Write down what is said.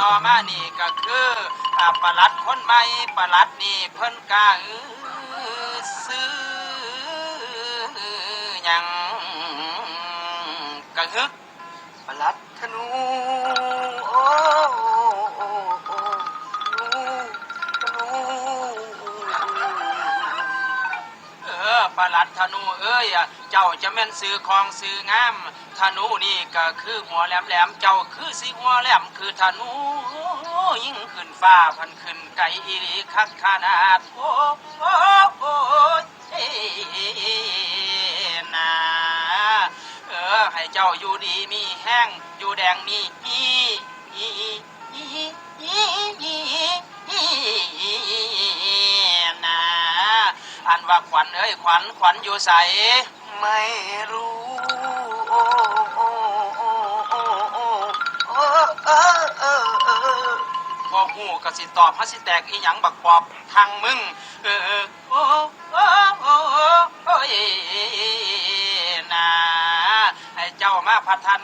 ต่อมานี่ก็คือประหลัดคนใหม่ประหลัดนี่เพิ่นกาเออซื้อยังกะฮึกปลัดธนู ปลัดธนูเอ้ยเจ้าจะแม่นซื้อของซื้องามธนูนี่ก็คือหัวแหลมๆเจ้าคือสิหัวแหลมคือธนูยิ่งขึ้นฟ้าพันขึ้นไกลอีหลีคักขนาดโอ้โอ้โอ้นาเออให้เจ้าอยู่ดีมีแห้งอยู่แดงมีฮีฮีฮีฮีันว่าขวัญเอ้ยขวัญขวัญอยู่ใสไม่รู้โอ้โอ้โอ้โอ้โอ้โอ้เออเออเออพอหูกสิตอบฮัสิแตกอีหยังบักปอบทางมึง เออโอ้โอ้โอ้โอ้ยนาให้เจ้ามาพัฒนา